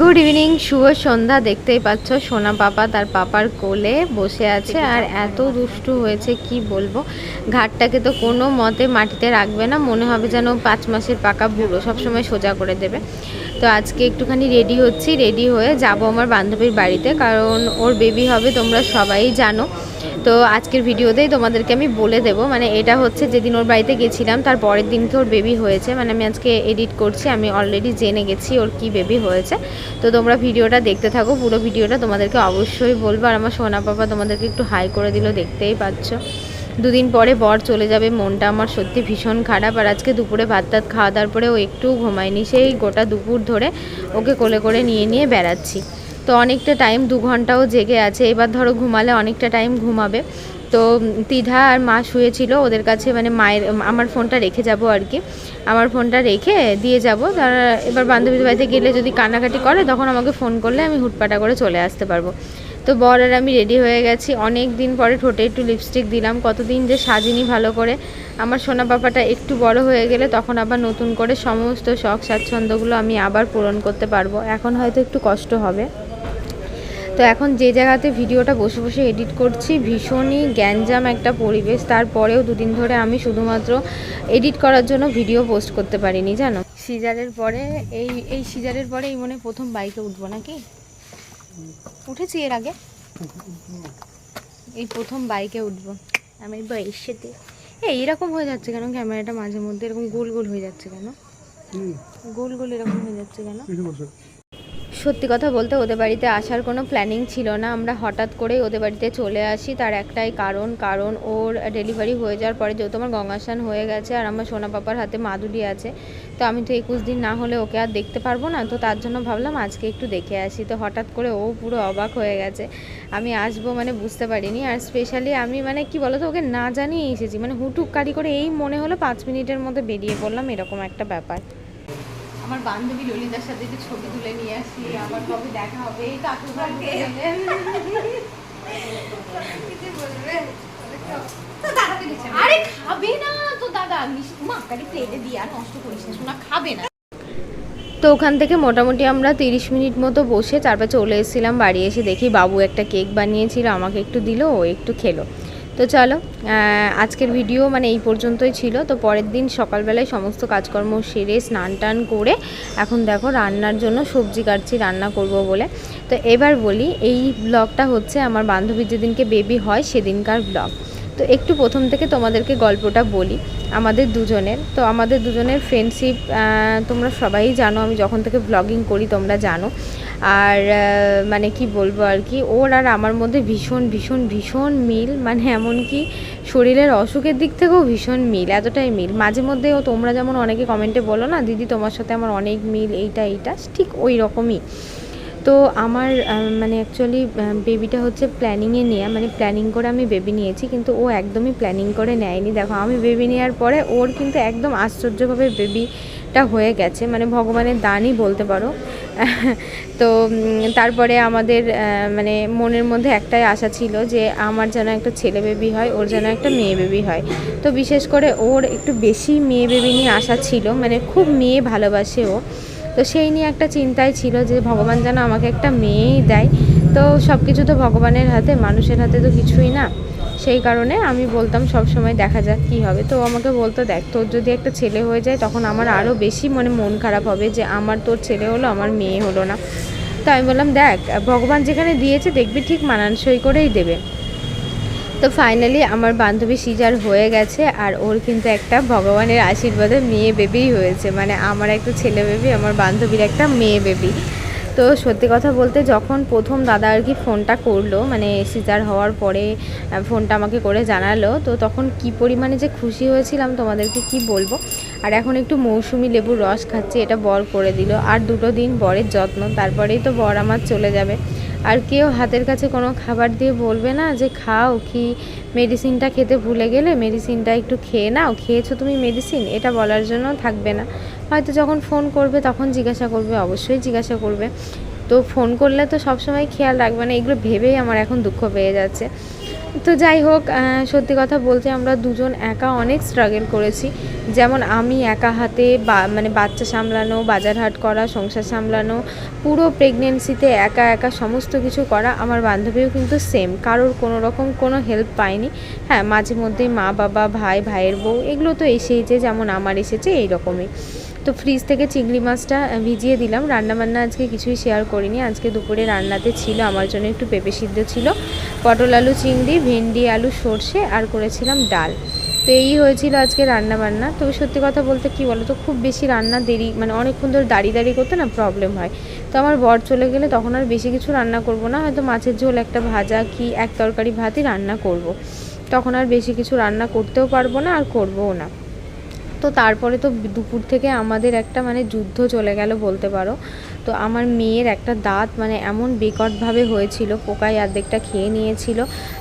Good evening শুভ সন্ধ্যা, দেখতেই পাচ্ছ সোনা পাপা তার পাপার কোলে বসে আছে। আর এত দুষ্টু হয়েছে, কি বলব? ঘাটটাকে তো কোনো মতে মাটিতে রাখবে না, মনে হবে যেন পাঁচ মাসের পাকা বুড়ো, সবসময় সোজা করে দেবে। তো আজকে একটুখানি রেডি হচ্ছি রেডি হয়ে যাব আমার বান্ধবীর বাড়িতে, কারণ ওর বেবি হবে, তোমরা সবাই জানো। তো আজকের ভিডিওতেই তোমাদেরকে আমি বলে দেব মানে এটা হচ্ছে যেদিন ওর বাড়িতে গেছিলাম, তার পরের দিনকে ওর বেবি হয়েছে। মানে আমি আজকে এডিট করছি, আমি অলরেডি জেনে গেছি ওর কি বেবি হয়েছে। তো তোমরা ভিডিওটা দেখতে থাকো, পুরো ভিডিওটা তোমাদেরকে অবশ্যই বলব। আর আমার সোনা পাপা তোমাদেরকে একটু হাই করে দিল, দেখতেই পাচ্ছ। দুদিন পরে বর চলে যাবে, মনটা আমার সত্যি ভীষণ খারাপ। আর আজকে দুপুরে ভাত টাত খাওয়া দাওয়ার পরে ও একটুও ঘুমায়নি। সেই গোটা দুপুর ধরে ওকে কোলে করে নিয়ে নিয়ে বেড়াচ্ছি। তো অনেকটা টাইম দু ঘন্টাও জেগে আছে। এবার ধরো ঘুমালে অনেকটা টাইম ঘুমাবে। তো তিধা আর মা শুয়েছিল, ওদের কাছে মানে মায়ের, আমার ফোনটা রেখে যাব আর কি। আমার ফোনটা রেখে দিয়ে যাব। তারা এবার বান্ধবীর বাড়িতে গেলে যদি কান্নাকাটি করে, তখন আমাকে ফোন করলে আমি হুটপাটা করে চলে আসতে পারব। তো বর আর আমি রেডি হয়ে গেছি। অনেক দিন পরে ঠোঁটে একটু লিপস্টিক দিলাম। কতদিন যে সাজিনি ভালো করে। আমার সোনা পাপাটা একটু বড় হয়ে গেলে তখন আবার নতুন করে সমস্ত শখ স্বাচ্ছন্দ্যগুলো আমি আবার পূরণ করতে পারব। এখন হয়তো একটু কষ্ট হবে। তো এখন যে জায়গাতে ভিডিওটা বসে বসে এডিট করছি, ভীষণই গ্যাঞ্জাম একটা পরিবেশ। তারপরেও দুদিন ধরে আমি শুধুমাত্র এডিট করার জন্য ভিডিও পোস্ট করতে পারিনি, জানো? সিজারের পরে, এই এই সিজারের পরে এই মনে প্রথম বাইকে উঠবো নাকি? উঠেছি এর আগে। এই প্রথম বাইকে উঠবো। আমি বয়সের সাথে এই এরকম হয়ে যাচ্ছে কেন? ক্যামেরাটা মাঝে মধ্যে এরকম গোল গোল হয়ে যাচ্ছে কেন? গোল গোল এরকম হয়ে যাচ্ছে কেন? সত্যি কথা বলতে ওদের বাড়িতে আসার কোনো প্ল্যানিং ছিল না। আমরা হঠাৎ করেই ওদের বাড়িতে চলে আসি। তার একটাই কারণ কারণ ওর ডেলিভারি হয়ে যাওয়ার পরে যেহেতু আমার গঙ্গাসান হয়ে গেছে আর আমার সোনা পাপার হাতে মাদুরি আছে, তো আমি তো একুশ দিন না হলে ওকে আর দেখতে পারব না। তো তার জন্য ভাবলাম আজকে একটু দেখে আসি। তো হঠাৎ করে ও পুরো অবাক হয়ে গেছে। আমি আসব মানে বুঝতে পারিনি। আর স্পেশালি আমি মানে কি বলতো, ওকে না জানিয়ে এসেছি। মানে হুটুক কারি করে এই মনে হলো পাঁচ মিনিটের মধ্যে বেরিয়ে পড়লাম, এরকম একটা ব্যাপার। আমার বান্ধবী ললিতার সাথে একটু ছবি তুলে নিয়ে আসি আমার কবে দেখা হবে এই কাকু আরে খাবে না তো দাদা মা কাটি প্লেটে দিয়ে আর নষ্ট করিস না শোনা খাবে না। তো ওখান থেকে মোটামুটি আমরা তিরিশ মিনিট মতো বসে তারপর চলে এসেছিলাম বাড়ি এসে দেখি বাবু একটা কেক বানিয়েছিল আমাকে একটু দিল ও একটু খেলো। তো চলো আজকের ভিডিও মানে এই পর্যন্তই ছিল। তো পরের দিন সকালবেলায় সমস্ত কাজকর্ম সেরে স্নান টান করে এখন দেখো রান্নার জন্য সবজি কাটছি, রান্না করব বলে। তো এবার বলি, এই ব্লগটা হচ্ছে আমার বান্ধবীর যেদিনকে বেবি হয় সেদিনকার ব্লগ তো একটু প্রথম থেকে তোমাদেরকে গল্পটা বলি, আমাদের দুজনের। তো আমাদের দুজনের ফ্রেন্ডশিপ তোমরা সবাই জানো, আমি যখন থেকে ব্লগিং করি তোমরা জানো। আর মানে কি বলব আর কি, ওর আর আমার মধ্যে ভীষণ ভীষণ ভীষণ মিল মানে এমনকি শরীরের অসুখের দিক থেকেও ভীষণ মিল, এতটাই মিল। মাঝে মধ্যে ও তোমরা যেমন অনেকে কমেন্টে বলো না, দিদি তোমার সাথে আমার অনেক মিল, এইটা এইটা, ঠিক ওই রকমই। তো আমার মানে অ্যাকচুয়ালি বেবিটা হচ্ছে প্ল্যানিংয়ে নেওয়া মানে প্ল্যানিং করে আমি বেবি নিয়েছি, কিন্তু ও একদমই প্ল্যানিং করে নেয়নি। দেখো, আমি বেবি নেওয়ার পরে ওর কিন্তু একদম আশ্চর্যভাবে বেবিটা হয়ে গেছে মানে ভগবানের দানই বলতে পারো। তো তারপরে আমাদের মানে মনের মধ্যে একটাই আশা ছিল যে আমার যেন একটা ছেলে বেবি হয়, ওর যেন একটা মেয়ে বেবি হয়। তো বিশেষ করে ওর একটু বেশি মেয়ে বেবি নিয়ে আশা ছিল মানে খুব মেয়ে ভালোবাসে ও। তো সেই নিয়ে একটা চিন্তায় ছিল যে ভগবান যেন আমাকে একটা মেয়েই দেয়। তো সব কিছু তো ভগবানের হাতে, মানুষের হাতে তো কিছুই না। সেই কারণে আমি বলতাম সব সময় দেখা যাক কী হবে। তো আমাকে বলতো, দেখ, তোর যদি একটা ছেলে হয়ে যায়, তখন আমার আরও বেশি মানে মন খারাপ হবে যে আমার তোর ছেলে হলো, আমার মেয়ে হলো না। তো আমি বললাম, দেখ, ভগবান যেখানে দিয়েছে, দেখবি ঠিক মানানসই করেই দেবে। তো ফাইনালি আমার বান্ধবী সিজার হয়ে গেছে, আর ওর কিন্তু একটা ভগবানের আশীর্বাদে মেয়ে বেবিই হয়েছে। মানে আমার একটা ছেলে বেবি আমার বান্ধবীর একটা মেয়ে বেবি তো সত্যি কথা বলতে যখন প্রথম দাদা আর কি ফোনটা করল মানে সিজার হওয়ার পরে ফোনটা আমাকে করে জানালো, তো তখন কি পরিমাণে যে খুশি হয়েছিলাম তোমাদেরকে কি বলব? আর এখন একটু মৌসুমি লেবুর রস খাচ্ছি, এটা বর করে দিল। আর দুটো দিন বরের যত্ন, তারপরেই তো বর আমার চলে যাবে। আর কেউ হাতের কাছে কোনো খাবার দিয়ে বলবে না যে খাও কি মেডিসিনটা খেতে ভুলে গেলে মেডিসিনটা একটু খেয়ে নাও, খেয়েছো তুমি মেডিসিন এটা বলার জন্য থাকবে না। হয়তো যখন ফোন করবে তখন জিজ্ঞাসা করবে, অবশ্যই জিজ্ঞাসা করবে। তো ফোন করলে তো সবসময় খেয়াল রাখবে না, এগুলো ভেবেই আমার এখন দুঃখ পেয়ে যাচ্ছে। তো যাই হোক সত্যি কথা বলতে আমরা দুজন একা অনেক স্ট্রাগল করেছি। যেমন আমি একা হাতে মানে বাচ্চা সামলানো, বাজার হাট করা, সংসার সামলানো, পুরো প্রেগনেন্সিতে একা একা সমস্ত কিছু করা আমার বান্ধবীও কিন্তু সেম কারোর কোনো রকম কোনো হেল্প পায়নি হ্যাঁ মাঝে মধ্যেই মা বাবা, ভাই, ভাইয়ের বউ, এগুলো তো এসেইছে, যেমন আমার এসেছে এই রকমই তো ফ্রিজ থেকে চিংড়ি মাছটা ভিজিয়ে দিলাম। রান্নাবান্না আজকে কিছুই শেয়ার করিনি। আজকে দুপুরে রান্নাতে ছিল, আমার জন্য একটু পেঁপে সিদ্ধ ছিল। পটল আলু চিংড়ি, ভেন্ডি, আলু, সর্ষে আর করেছিলাম ডাল। তো এই হয়েছিল আজকে রান্না বান্না তবে সত্যি কথা বলতে কি বলো তো খুব বেশি রান্না দেরি মানে অনেকক্ষণ ধরে দাঁড়িয়ে দাঁড়িয়ে করতে না প্রবলেম হয়। তো আমার বর চলে গেলে তখন আর বেশি কিছু রান্না করব না, হয়তো মাছের ঝোল, একটা ভাজা কি এক তরকারি ভাতই রান্না করব। তখন আর বেশি কিছু রান্না করতেও পারব না আর করবও না। তো তারপরে তো দুপুর থেকে আমাদের একটা মানে যুদ্ধ চলে গেল বলতে পারো। তো আমার মেয়ের একটা দাঁত মানে এমন বিকটভাবে হয়েছিল, পোকায় অর্ধেকটা খেয়ে নিয়েছিল,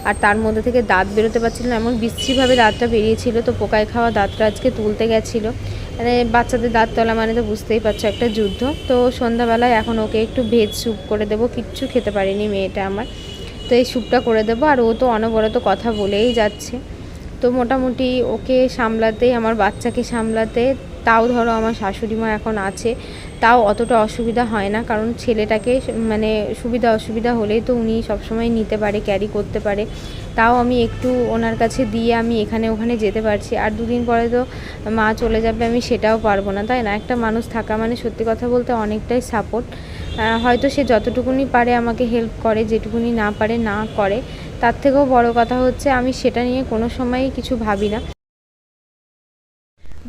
আর তার মধ্যে থেকে দাঁত বেরোতে পারছিল না, এমন বিশ্রীভাবে দাঁতটা বেরিয়েছিল। তো পোকায় খাওয়া দাঁতটা আজকে তুলতে গেছিল। মানে বাচ্চাদের দাঁত তোলা মানে তো বুঝতেই পারছ একটা যুদ্ধ। তো সন্ধ্যাবেলায় এখন ওকে একটু ভেজ স্যুপ করে দেবো, কিচ্ছু খেতে পারিনি মেয়েটা আমার। তো এই স্যুপটা করে দেবো, আর ও তো অনবরত কথা বলেই যাচ্ছে। তো মোটামুটি ওকে সামলাতে, আমার বাচ্চাকে সামলাতে, তাও ধরো আমার শাশুড়ি মা এখন আছে, তাও অতটা অসুবিধা হয় না। কারণ ছেলেটাকে মানে সুবিধা অসুবিধা হলেই তো উনি সবসময় নিতে পারে ক্যারি করতে পারে। তাও আমি একটু ওনার কাছে দিয়ে আমি এখানে ওখানে যেতে পারছি। আর দুদিন পরে তো মা চলে যাবে, আমি সেটাও পারব না, তাই না? একটা মানুষ থাকা মানে সত্যি কথা বলতে অনেকটাই সাপোর্ট হয়তো সে যতটুকুনি পারে আমাকে হেল্প করে, যেটুকুনি না পারে, না করে। তার থেকেও বড় কথা হচ্ছে, আমি সেটা নিয়ে কোনো সময়ই কিছু ভাবি না।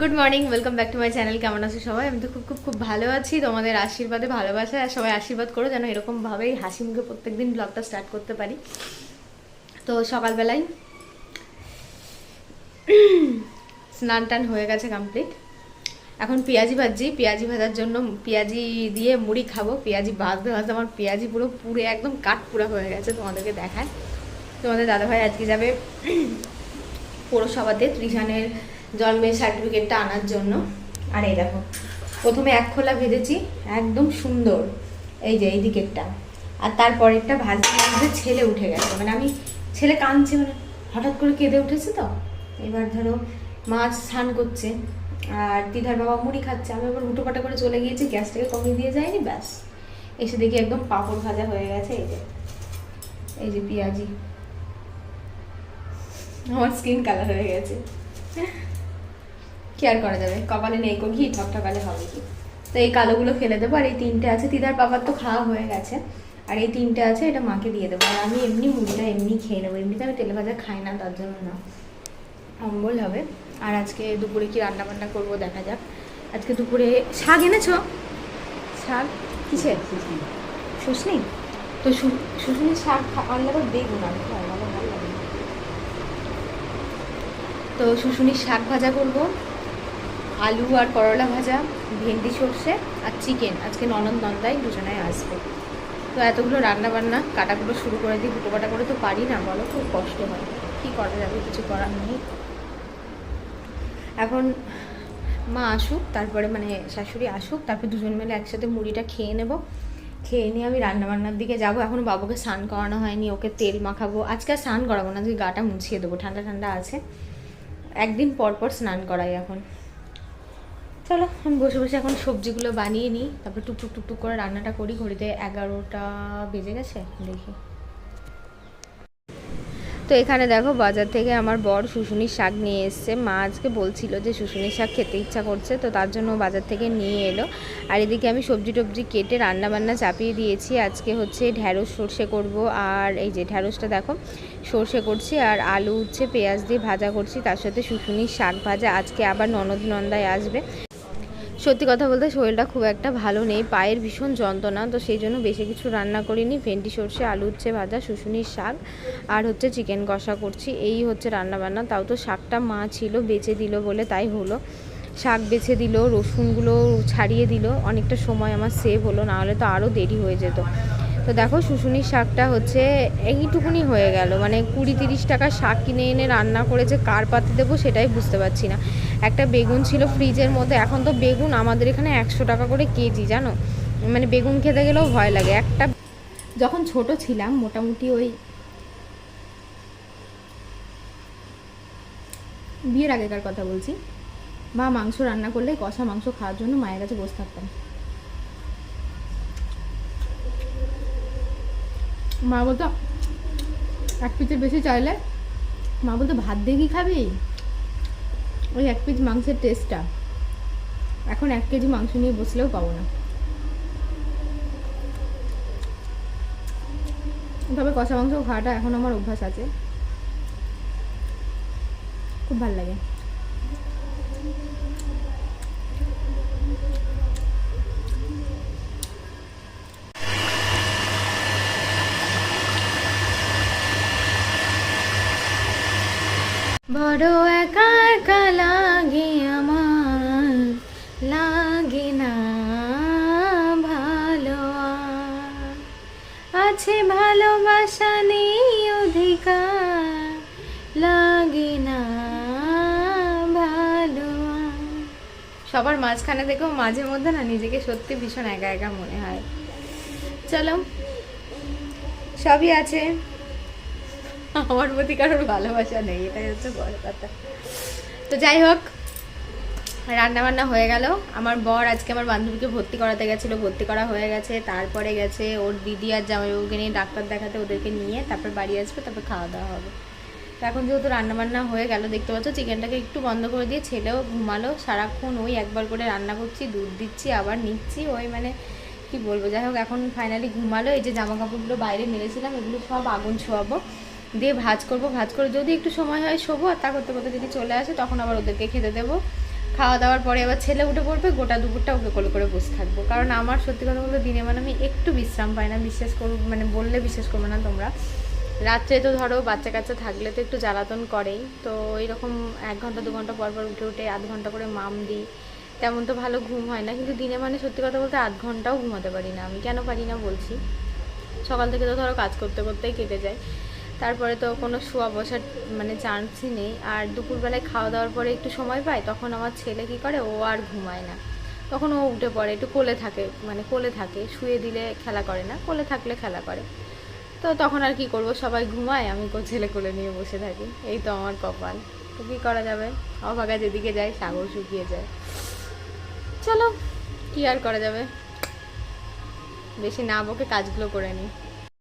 Good morning welcome back to my channel কেমন আছো সবাই? আমি তো খুব খুব খুব ভালো আছি। তোমাদের আশীর্বাদে ভালোবাসা আর সবাই আশীর্বাদ করো যেন এরকমভাবেই হাসি মুখে প্রত্যেক দিন ব্লগটা স্টার্ট করতে পারি। তো সকালবেলায় স্নান টান হয়ে গেছে কমপ্লিট এখন পেঁয়াজি ভাজছি। পেঁয়াজি ভাজার জন্য পেঁয়াজি দিয়ে মুড়ি খাব। পেঁয়াজি ভাজতে ভাজতে আমার পেঁয়াজি পুরো পুড়ে একদম কাঠ পুরা হয়ে গেছে তোমাদেরকে দেখায়। তোমাদের দাদাভাই আজকে যাবে পৌরসভাতে ত্রিশানের জন্মের সার্টিফিকেটটা আনার জন্য। আর এই দেখো, প্রথমে এক খোলা ভেজেছি, একদম সুন্দর। এই যে, এই দিকেরটা। আর তারপরেরটা ভাজতে ভাজতে ছেলে উঠে গেছে। মানে আমি ছেলে কাঁদছে মানে হঠাৎ করে কেঁদে উঠেছে তো? এবার ধরো মাছ স্নান করছে, আর দিদার বাবা মুড়ি খাচ্ছে। আমি এবার হুটোপাটা করে চলে গিয়েছি, গ্যাসটাকে কমিয়ে দিয়ে যায়নি, ব্যাস। এসে দেখি একদম পাঁপড় ভাজা হয়ে গেছে, এই যে। এই যে পেঁয়াজি। আমার স্কিন কালার হয়ে গেছে। কি আর করা যাবে? কপালে নেই কো ঘি ঠকঠকালে হবে কি? তো এই কালোগুলো ফেলে দেবো আর এই তিনটে আছে দিদার বাবার তো খাওয়া হয়ে গেছে। আর এই তিনটে আছে এটা মাকে দিয়ে দেবো। আর আমি এমনি মুড়িটা এমনি খেয়ে নেব। এমনিতে আমি তেলে ভাজা খাই না তার জন্য না। অম্বল হবে। আর আজকে দুপুরে কি রান্না বান্না করব দেখা যাক। আজকে দুপুরে শাক এনেছো? শাক? কিসের? শুশনি তো শুশনির শাক আনলে আবার বেগুন আমি খাই আমার ভালো লাগে না। তো শুশুনির শাক ভাজা করব, আলু আর করলা ভাজা, ভেন্ডি সর্ষে আর চিকেন। আজকে ননদ নন্দাই দুজনায় আসবে। তো এতগুলো রান্না বান্না কাটাকুটো শুরু করে দিই দুটো কাটা করে তো পারি না, বলো, খুব কষ্ট হয়। কী করা যাবে, কিছু করার নেই। এখন মা আসুক, তারপরে মানে শাশুড়ি আসুক, তারপরে দুজন মিলে একসাথে মুড়িটা খেয়ে নেব। খেয়ে নিয়ে আমি রান্নাবান্নার দিকে যাব। এখনও বাবুকে স্নান করানো হয়নি, ওকে তেল মাখাবো। আজকে আর স্নান করাবো না, আজকে গাটা মুছিয়ে দেবো, ঠান্ডা ঠান্ডা আছে। একদিন পর পর স্নান করাই এখন। চলো, আমি বসে বসে এখন সবজিগুলো বানিয়ে নিই, তারপর টুকটুক টুকটুক করে রান্নাটা করি। ঘড়িতে এগারোটা বেজে গেছে, দেখি। তো এখানে দেখো বাজার থেকে আমার বর শুশুনির শাক নিয়ে এসছে। মা আজকে বলছিল যে শুশুনির শাক খেতে ইচ্ছা করছে, তো তার জন্য বাজার থেকে নিয়ে এলো। আর এদিকে আমি সবজি টবজি কেটে রান্না বান্না চাপিয়ে দিয়েছি। আজকে হচ্ছে ঢ্যাঁড়স সর্ষে করব। আর এই যে ঢ্যাঁড়সটা দেখো, সর্ষে করছি আর আলু উচ্ছে পেঁয়াজ দিয়ে ভাজা করছি। তার সাথে শুশুনির শাক ভাজা। আজকে আবার ননদ নন্দায় আসবে। সত্যি কথা বলতে শরীরটা খুব একটা ভালো নেই, পায়ের ভীষণ যন্ত্রণা, তো সেই জন্য বেশি কিছু রান্না করিনি। ভেন্ডি, সর্ষে, আলু হচ্ছে ভাজা, শুশুনির শাক আর হচ্ছে চিকেন কষা করছি। এই হচ্ছে রান্না বান্না তাও তো শাকটা মা ছিল, বেঁচে দিল বলে তাই হলো। শাক বেছে দিল, রসুনগুলো ছাড়িয়ে দিল, অনেকটা সময় আমার সেভ হলো, নাহলে তো আরও দেরি হয়ে যেত। তো দেখো শুশুনির শাকটা হচ্ছে এইটুকুনি হয়ে গেল। মানে কুড়ি তিরিশ টাকা শাক কিনে এনে রান্না করে যে কার পাতে দেবো সেটাই বুঝতে পারছি না। একটা বেগুন ছিল ফ্রিজের মধ্যে, এখন তো বেগুন আমাদের এখানে একশো টাকা করে কেজি, জানো? মানে বেগুন খেতে গেলেও ভয় লাগে। একটা যখন ছোট ছিলাম, মোটামুটি ওই বিয়ের আগেকার কথা বলছি, মা মাংস রান্না করলে কষা মাংস খাওয়ার জন্য মায়ের কাছে বসে থাকতাম। মা বলতো, এক পিসের বেশি চাইলে, মা বলতো, ভাত দিয়ে কি খাবি? ওই এক পিস মাংসের টেস্টটা এখন এক কেজি মাংস নিয়ে বসলেও পাবো না। তবে কষা মাংস খাওয়াটা এখন আমার অভ্যাস আছে। খুব ভালো লাগে। বড় একা একা লাগে আমার, লাগে না ভালো আছে ভালোবাসা নেই অধিকার, লাগে না ভালো সবার মাঝখানে দেখো মাঝে মধ্যে না নিজেকে সত্যি ভীষণ একা একা মনে হয়। চলো, সবই আছে। আমার প্রতি কারোর ভালোবাসা নেই, এটাই হচ্ছে বড় কথা। তো যাই হোক রান্না বান্না হয়ে গেল। আমার বর আজকে আমার বান্ধবীকে ভর্তি করাতে গেছিল, ভর্তি করা হয়ে গেছে, তারপরে গেছে ওর দিদি আর জামাইবাবুকে নিয়ে ডাক্তার দেখাতে ওদেরকে নিয়ে তারপর বাড়ি আসবে, তারপর খাওয়া দাওয়া হবে। তো এখন যেহেতু রান্না বান্না হয়ে গেল, দেখতে পাচ্ছ চিকেনটাকে একটু বন্ধ করে দিয়ে ছেলেও ঘুমালো। সারাক্ষণ ওই একবার করে রান্না করছি, দুধ দিচ্ছি, আবার নিচ্ছি, ওই মানে কি বলব? যাই হোক, এখন ফাইনালি ঘুমালো। এই যে জামা কাপড়গুলো বাইরে মেরেছিলাম এগুলো সব আগুন ছোয়াবো। দিয়ে ভাজ করব, ভাজ করে যদি একটু সময় হয় শোবো, আর তা করতে করতে যদি চলে আসে, তখন আবার ওদেরকে খেতে দেবো। খাওয়া দাওয়ার পরে আবার ছেলে উঠে পড়বে, গোটা দুপুরটা ওকে কোলে করে বসে থাকব। কারণ আমার সত্যি কথা বলতে দিনে মানে আমি একটু বিশ্রাম পাই না, বিশ্বাস করব মানে বললে বিশ্বাস করবে না তোমরা। রাত্রে তো ধরো বাচ্চা কাচ্চা থাকলে তো একটু জ্বালাতন করেই, তো এরকম এক ঘণ্টা, দু ঘণ্টা পর পর উঠে উঠে আধ ঘণ্টা করে মাম দিই। তেমন তো ভালো ঘুম হয় না, কিন্তু দিনে মানে সত্যি কথা বলতে আধ ঘন্টাও ঘুমাতে পারি না আমি। কেন পারি না বলছি? সকাল থেকে তো ধরো কাজ করতে করতেই কেটে যায়। তারপরে তো কোনো শোয়া বসার মানে চান্সই নেই। আর দুপুরবেলায় খাওয়া দাওয়ার পরে একটু সময় পায় তখন আমার ছেলে কী করে, ও আর ঘুমায় না। তখন ও উঠে পড়ে, একটু কোলে থাকে মানে কোলে থাকে, শুয়ে দিলে খেলা করে না, কোলে থাকলে খেলা করে। তো তখন আর কি করব, সবাই ঘুমায়, আমি ছেলে কোলে নিয়ে বসে থাকি। এই তো আমার কপাল। তো কী করা যাবে? অভাগা যেদিকে যায়, সাগর শুকিয়ে যায়। চলো, কী আর করা যাবে? বেশি না বকে কাজগুলো করে নিই